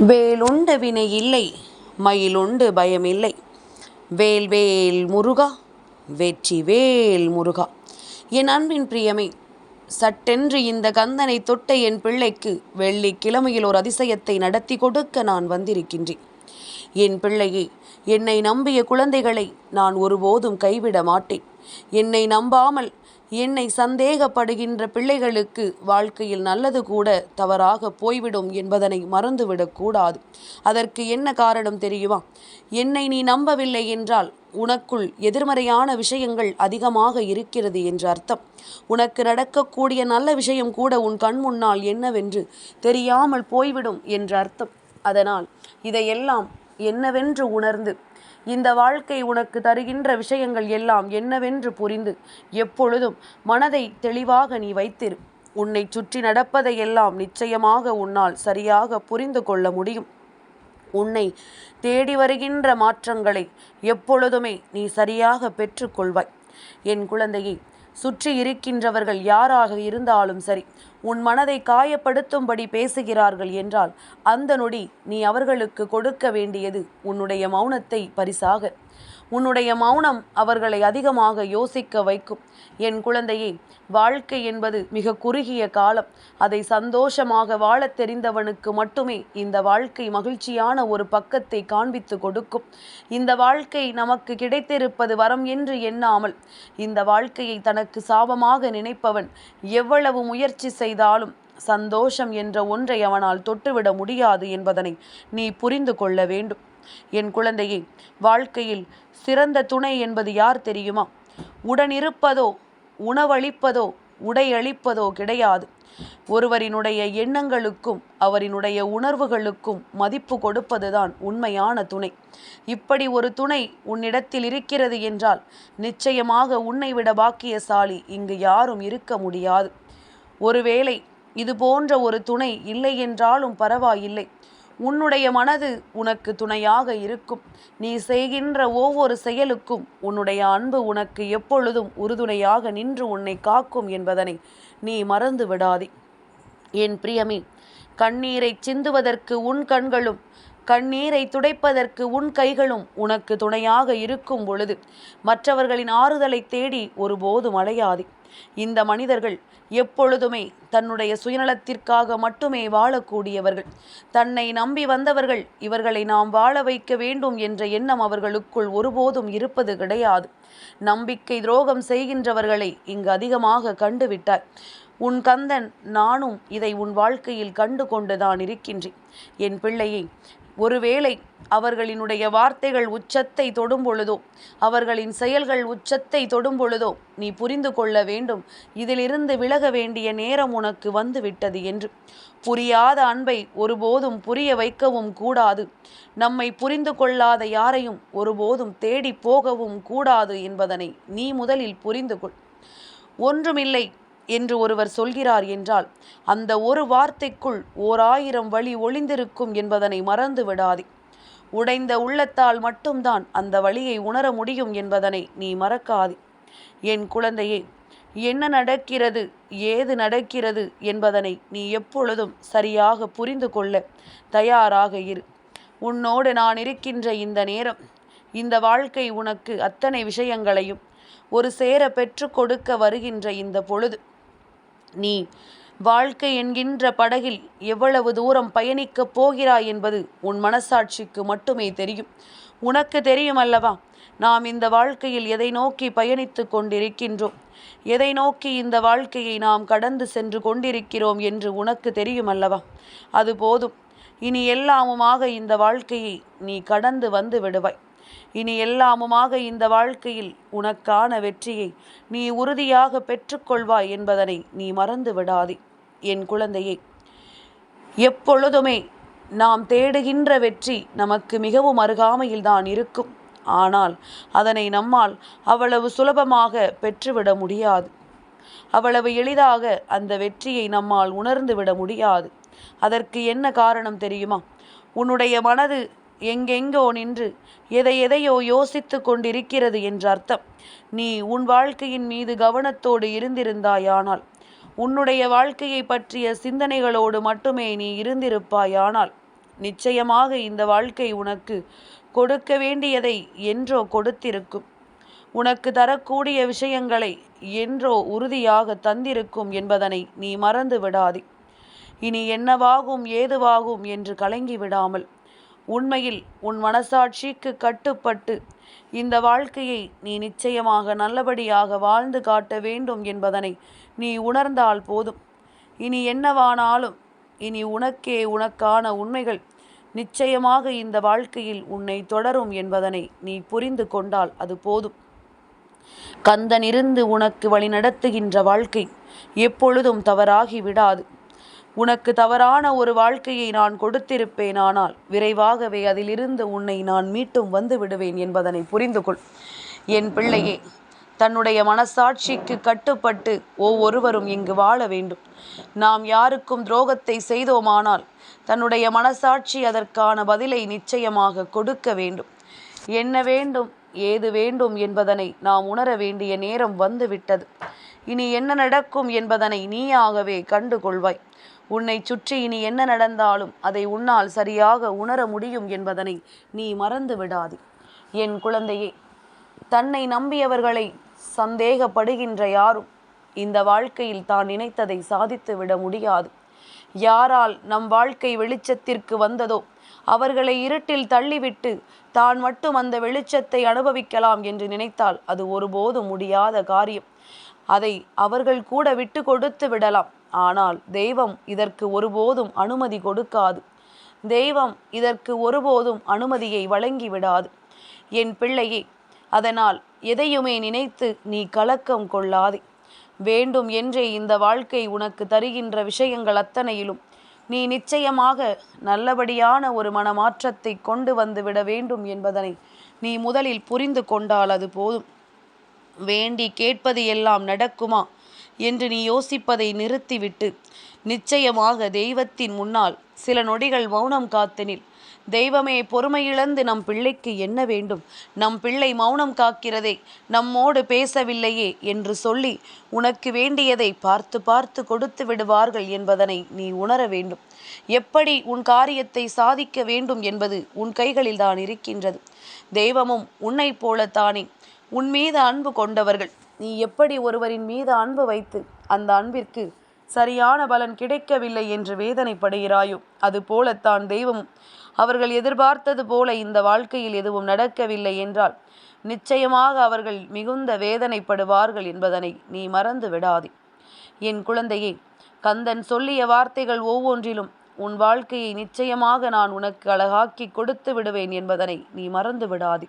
வேலுண்ட வினை இல்லை மயிலுண்டு பயமில்லை. வேல் வேல் முருகா வெற்றி வேல் முருகா. என் அன்பின் பிரியமே சட்டென்று இந்த கந்தனை தொட்ட என் பிள்ளைக்கு வெள்ளிக்கிழமையில் ஒரு அதிசயத்தை நடத்தி கொடுக்க நான் வந்திருக்கின்றேன். என் பிள்ளையே என்னை நம்பிய குழந்தைகளை நான் ஒருபோதும் கைவிட மாட்டேன். என்னை நம்பாமல் என்னை சந்தேகப்படுகின்ற பிள்ளைகளுக்கு வாழ்க்கையில் நல்லது கூட தவறாக போய்விடும் என்பதனை மறந்துவிடக்கூடாது அதற்கு என்ன காரணம் தெரியுமா? என்னை நீ நம்பவில்லை என்றால் உனக்குள் எதிர்மறையான விஷயங்கள் அதிகமாக இருக்கிறது என்று அர்த்தம். உனக்கு நடக்கக்கூடிய நல்ல விஷயம் கூட உன் கண் முன்னால் என்னவென்று தெரியாமல் போய்விடும் என்று அர்த்தம். அதனால் இதையெல்லாம் என்னவென்று உணர்ந்து இந்த வாழ்க்கை உனக்கு தருகின்ற விஷயங்கள் எல்லாம் என்னவென்று புரிந்து எப்பொழுதும் மனதை தெளிவாக நீ வைத்திரு. உன்னை சுற்றி நடப்பதையெல்லாம் நிச்சயமாக உன்னால் சரியாக புரிந்து கொள்ள முடியும். உன்னை தேடி வருகின்ற மாற்றங்களை எப்பொழுதுமே நீ சரியாக பெற்றுக்கொள்வாய் என் குழந்தையை சுற்றி இருக்கின்றவர்கள் யாராக இருந்தாலும் சரி உன் மனதை காயப்படுத்தும்படி பேசுகிறார்கள் என்றால் அந்த நொடி நீ அவர்களுக்கு கொடுக்க வேண்டியது உன்னுடைய மௌனத்தை பரிசாக. உன்னுடைய மௌனம் அவர்களை அதிகமாக யோசிக்க வைக்கும். என் குழந்தையே வாழ்க்கை என்பது மிக குறுகிய காலம். அதை சந்தோஷமாக வாழத் தெரிந்தவனுக்கு மட்டுமே இந்த வாழ்க்கை மகிழ்ச்சியான ஒரு பக்கத்தை காண்பித்து கொடுக்கும். இந்த வாழ்க்கை நமக்கு கிடைத்திருப்பது வரம் என்று எண்ணாமல் இந்த வாழ்க்கையை தனக்கு சாபமாக நினைப்பவன் எவ்வளவு முயற்சி செய்தாலும் சந்தோஷம் என்ற ஒன்றை அவனால் தொட்டுவிட முடியாது என்பதனை நீ புரிந்து கொள்ள வேண்டும். என் குழந்தையே வாழ்க்கையில் சிறந்த துணை என்பது யார் தெரியுமா? உடனிருப்பதோ உணவளிப்பதோ உடையளிப்பதோ கிடையாது. ஒருவரினுடைய எண்ணங்களுக்கும் அவரினுடைய உணர்வுகளுக்கும் மதிப்பு கொடுப்பதுதான் உண்மையான துணை. இப்படி ஒரு துணை உன்னிடத்தில் இருக்கிறது என்றால் நிச்சயமாக உன்னை விட பாக்கியசாலி இங்கு யாரும் இருக்க முடியாது. ஒருவேளை இது போன்ற ஒரு துணை இல்லை என்றாலும் பரவாயில்லை. உன்னுடைய மனது உனக்கு துணையாக இருக்கும். நீ செய்கின்ற ஒவ்வொரு செயலுக்கும் உன்னுடைய அன்பு உனக்கு எப்பொழுதும் உறுதுணையாக நின்று உன்னை காக்கும் என்பதனை நீ மறந்து விடாதே. என் பிரியமே கண்ணீரை சிந்துவதற்கு உன் கண்களும் கண்ணீரை துடைப்பதற்கு உன் கைகளும் உனக்கு துணையாக இருக்கும் பொழுது மற்றவர்களின் ஆறுதலை தேடி ஒருபோதும் அடையாதே இந்த மனிதர்கள் எப்பொழுதுமே தன்னுடைய சுயநலத்திற்காக மட்டுமே வாழக்கூடியவர்கள். தன்னை நம்பி வந்தவர்கள் இவர்களை நாம் வாழ வைக்க வேண்டும் என்ற எண்ணம் அவர்களுக்குள் ஒருபோதும் இருப்பது கிடையாது. நம்பிக்கை துரோகம் செய்கின்றவர்களை இங்கு அதிகமாக கண்டுவிட்டார் உன் கந்தன் நானும் இதை உன் வாழ்க்கையில் கண்டு கொண்டுதான் இருக்கின்றேன். என் பிள்ளையை ஒருவேளை அவர்களினுடைய வார்த்தைகள் உச்சத்தை தொடும் பொழுதோ அவர்களின் செயல்கள் உச்சத்தை தொடும் பொழுதோ நீ புரிந்து கொள்ள வேண்டும். இதிலிருந்து விலக வேண்டிய நேரம் உனக்கு வந்துவிட்டது என்று. புரியாத அன்பை ஒருபோதும் புரிய வைக்கவும் கூடாது. நம்மை புரிந்து கொள்ளாத யாரையும் ஒருபோதும் தேடி போகவும் கூடாது என்பதனை நீ முதலில் புரிந்து கொள். ஒன்றுமில்லை என்று ஒருவர் சொல்கிறார் என்றால் அந்த ஒரு வார்த்தைக்குள் ஓர் ஆயிரம் வழி ஒளிந்திருக்கும் என்பதனை மறந்து விடாதே. உடைந்த உள்ளத்தால் மட்டும்தான் அந்த வழியை உணர முடியும் என்பதனை நீ மறக்காதே. என் குழந்தையே என்ன நடக்கிறது ஏது நடக்கிறது என்பதனை நீ எப்பொழுதும் சரியாக புரிந்து கொள்ள தயாராக இரு. உன்னோடு நான் இருக்கின்ற இந்த நேரம் இந்த வாழ்க்கை உனக்கு அத்தனை விஷயங்களையும் ஒரு சேர பெற்று கொடுக்க வருகின்ற இந்த பொழுது நீ வாழ்க்கை என்கின்ற படகில் எவ்வளவு தூரம் பயணிக்கப் போகிறாய் என்பது உன் மனசாட்சிக்கு மட்டுமே தெரியும். உனக்கு தெரியும் அல்லவா நாம் இந்த வாழ்க்கையில் எதை நோக்கி பயணித்து கொண்டிருக்கின்றோம்? எதை நோக்கி இந்த வாழ்க்கையை நாம் கடந்து சென்று கொண்டிருக்கிறோம் என்று உனக்கு தெரியும் அல்லவா அது போதும். இனி எல்லாமுமாக இந்த வாழ்க்கையை நீ கடந்து வந்து விடுவாய். இனி எல்லாமுமாக இந்த வாழ்க்கையில் உனக்கான வெற்றியை நீ உறுதியாக பெற்றுக்கொள்வாய் என்பதனை நீ மறந்து விடாதே என் குழந்தையே. எப்பொழுதுமே நாம் தேடுகின்ற வெற்றி நமக்கு மிகவும் அருகாமையில் தான் இருக்கும். ஆனால் அதனை நம்மால் அவ்வளவு சுலபமாக பெற்றுவிட முடியாது. அவ்வளவு எளிதாக அந்த வெற்றியை நம்மால் உணர்ந்து விட முடியாது. அதற்கு என்ன காரணம் தெரியுமா? உன்னுடைய மனது எங்கெங்கோ நின்று எதை எதையோ யோசித்து கொண்டிருக்கிறது என்ற அர்த்தம். நீ உன் வாழ்க்கையின் மீது கவனத்தோடு இருந்திருந்தாயானால் உன்னுடைய வாழ்க்கையை பற்றிய சிந்தனைகளோடு மட்டுமே நீ இருந்திருப்பாயானால் நிச்சயமாக இந்த வாழ்க்கை உனக்கு கொடுக்க வேண்டியதை என்றோ கொடுத்திருக்கும். உனக்கு தரக்கூடிய விஷயங்களை என்றோ உறுதியாக தந்திருக்கும் என்பதனை நீ மறந்து விடாதே இனி என்னவாகும் ஏதுவாகும் என்று கலங்கி விடாமல் உண்மையில் உன் மனசாட்சிக்கு கட்டுப்பட்டு இந்த வாழ்க்கையை நீ நிச்சயமாக நல்லபடியாக வாழ்ந்து காட்ட வேண்டும் என்பதனை நீ உணர்ந்தால் போதும். இனி என்னவானாலும் இனி உனக்கே உனக்கான உண்மைகள் நிச்சயமாக இந்த வாழ்க்கையில் உன்னை தொடரும் என்பதனை நீ புரிந்து கொண்டால் அது போதும். கந்தனிருந்து உனக்கு வழிநடத்துகின்ற வாழ்க்கை எப்பொழுதும் தவறாகி விடாது. உனக்கு தவறான ஒரு வாழ்க்கையை நான் கொடுத்திருப்பேனானால் விரைவாகவே அதிலிருந்து உன்னை நான் மீட்டும் வந்து விடுவேன் என்பதனை புரிந்து கொள். என் பிள்ளையே தன்னுடைய மனசாட்சிக்கு கட்டுப்பட்டு ஒவ்வொருவரும் இங்கு வாழ வேண்டும். நாம் யாருக்கும் துரோகத்தை செய்தோமானால் தன்னுடைய மனசாட்சி அதற்கான பதிலை நிச்சயமாக கொடுக்க வேண்டும். என்ன வேண்டும் ஏது வேண்டும் என்பதனை நாம் உணர வேண்டிய நேரம் வந்துவிட்டது. இனி என்ன நடக்கும் என்பதனை நீயாகவே கண்டுகொள்வாய். உன்னை சுற்றி இனி என்ன நடந்தாலும் அதை உன்னால் சரியாக உணர முடியும் என்பதனை நீ மறந்து விடாதே. என் குழந்தையே தன்னை நம்பியவர்களை சந்தேகப்படுகின்ற யாரும் இந்த வாழ்க்கையில் தான் நினைத்ததை சாதித்து விட முடியாது. யாரால் நம் வாழ்க்கை வெளிச்சத்திற்கு வந்ததோ அவர்களை இருட்டில் தள்ளிவிட்டு தான் மட்டும் அந்த வெளிச்சத்தை அனுபவிக்கலாம் என்று நினைத்தால் அது ஒருபோதும் முடியாத காரியம். அதை அவர்கள் கூட விட்டு கொடுத்து விடலாம். ஆனால் தெய்வம் இதற்கு ஒருபோதும் அனுமதி கொடுக்காது. தெய்வம் இதற்கு ஒருபோதும் அனுமதியை வழங்கி விடாது என் பிள்ளையே அதனால் எதையுமே நினைத்து நீ கலக்கம் கொள்ளாதே. வேண்டும் என்றே இந்த வாழ்க்கை உனக்கு தருகின்ற விஷயங்கள் அத்தனையிலும். நீ நிச்சயமாக நல்லபடியான ஒரு மனமாற்றத்தை கொண்டு வந்து விட வேண்டும் என்பதனை நீ முதலில் புரிந்து கொண்டால் அது போதும். வேண்டி கேட்பது எல்லாம் நடக்குமா? என்று நீ யோசிப்பதை நிறுத்திவிட்டு நிச்சயமாக தெய்வத்தின் முன்னால் சில நொடிகள் மௌனம் காத்தனில் தெய்வமே பொறுமையிழந்து நம் பிள்ளைக்கு என்ன வேண்டும்? நம் பிள்ளை மௌனம் காக்கிறதே நம்மோடு பேசவில்லையே என்று சொல்லி உனக்கு வேண்டியதை பார்த்து பார்த்து கொடுத்து விடுவார்கள் என்பதனை நீ உணர வேண்டும். எப்படி உன் காரியத்தை சாதிக்க வேண்டும் என்பது உன் கைகளில் தான் இருக்கின்றது. தெய்வமும் உன்னை போலத்தானே. உன் மீது அன்பு கொண்டவர்கள் நீ எப்படி ஒருவரின் மீது அன்பு வைத்து அந்த அன்பிற்கு சரியான பலன் கிடைக்கவில்லை என்று வேதனைப்படுகிறாயோ? அது போலத்தான் தெய்வம். அவர்கள் எதிர்பார்த்தது போல இந்த வாழ்க்கையில் எதுவும் நடக்கவில்லை என்றால் நிச்சயமாக அவர்கள் மிகுந்த வேதனைப்படுவார்கள் என்பதனை நீ மறந்து விடாதே. என் குழந்தையே கந்தன் சொல்லிய வார்த்தைகள் ஒவ்வொன்றிலும் உன் வாழ்க்கையை நிச்சயமாக நான் உனக்கு அழகாக்கி கொடுத்து விடுவேன் என்பதனை நீ மறந்து விடாதே.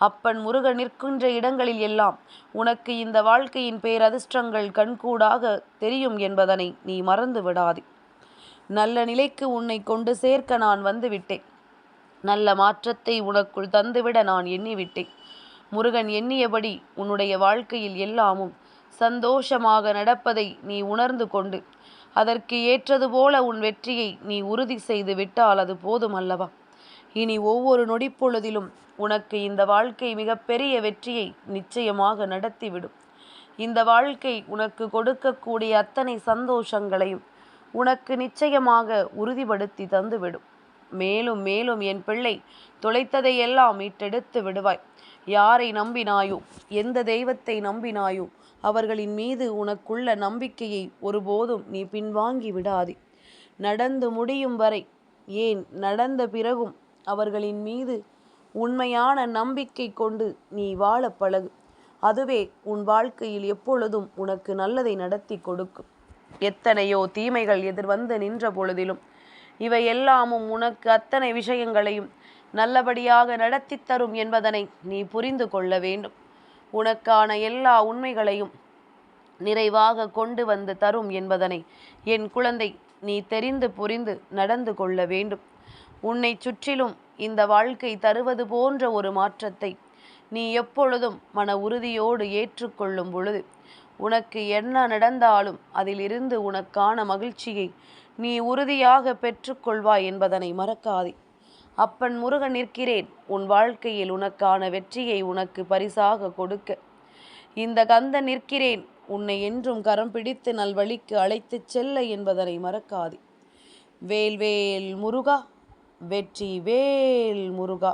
அப்பன் முருகன் நிற்கின்ற இடங்களில் எல்லாம் உனக்கு இந்த வாழ்க்கையின் பேரதிர்ஷ்டங்கள் கண்கூடாக தெரியும் என்பதனை நீ மறந்து விடாதே. நல்ல நிலைக்கு உன்னை கொண்டு சேர்க்க நான் வந்துவிட்டேன். நல்ல மாற்றத்தை உனக்குள் தந்துவிட நான் எண்ணிவிட்டேன். முருகன் எண்ணியபடி உன்னுடைய வாழ்க்கையில் எல்லாமும் சந்தோஷமாக நடப்பதை நீ உணர்ந்து கொண்டு அதற்கு ஏற்றது போல உன் வெற்றியை நீ உறுதி செய்து விட்டால் அது போதும் அல்லவா இனி ஒவ்வொரு நொடிப்பொழுதிலும் உனக்கு இந்த வாழ்க்கை மிகப்பெரிய வெற்றியை நிச்சயமாக நடத்திவிடும். இந்த வாழ்க்கை உனக்கு கொடுக்கக்கூடிய அத்தனை சந்தோஷங்களையும் உனக்கு நிச்சயமாக உறுதிப்படுத்தி தந்துவிடும். மேலும் மேலும் என் பிள்ளை தொலைத்ததையெல்லாம் மீட்டெடுத்து விடுவாய். யாரை நம்பினாயோ எந்த தெய்வத்தை நம்பினாயோ அவர்களின் மீது உனக்குள்ள நம்பிக்கையை ஒருபோதும் நீ பின்வாங்கி விடாதே. நடந்து முடியும் வரை ஏன் நடந்த பிறகும் அவர்களின் மீது உண்மையான நம்பிக்கை கொண்டு நீ வாழ பழகு. அதுவே உன் வாழ்க்கையில் எப்பொழுதும் உனக்கு நல்லதை நடத்தி கொடுக்கும். எத்தனையோ தீமைகள் எதிர்வந்து நின்ற பொழுதிலும் இவை எல்லாமும் உனக்கு அத்தனை விஷயங்களையும் நல்லபடியாக நடத்தி தரும் என்பதனை நீ புரிந்து கொள்ள வேண்டும். உனக்கான எல்லா உண்மைகளையும் நிறைவாக கொண்டு வந்து தரும் என்பதனை என் குழந்தை நீ தெரிந்து புரிந்து நடந்து கொள்ள வேண்டும். உன்னை சுற்றிலும் இந்த வாழ்க்கை தருவது போன்ற ஒரு மாற்றத்தை நீ எப்பொழுதும் மன உறுதியோடு ஏற்றுக்கொள்ளும் பொழுது உனக்கு என்ன நடந்தாலும் அதிலிருந்து உனக்கான மகிழ்ச்சியை நீ உறுதியாக பெற்றுக்கொள்வாய் என்பதனை மறக்காதே. அப்பன் முருகன் நிற்கிறேன் உன் வாழ்க்கையில் உனக்கான வெற்றியை உனக்கு பரிசாக கொடுக்க. இந்த கந்த நிற்கிறேன் உன்னை என்றும் கரம் பிடித்து நல்வழிக்கு அழைத்துச் செல்ல என்பதனை மறக்காதே. வேல்வேல் முருகா வெற்றி வேல் முருகா.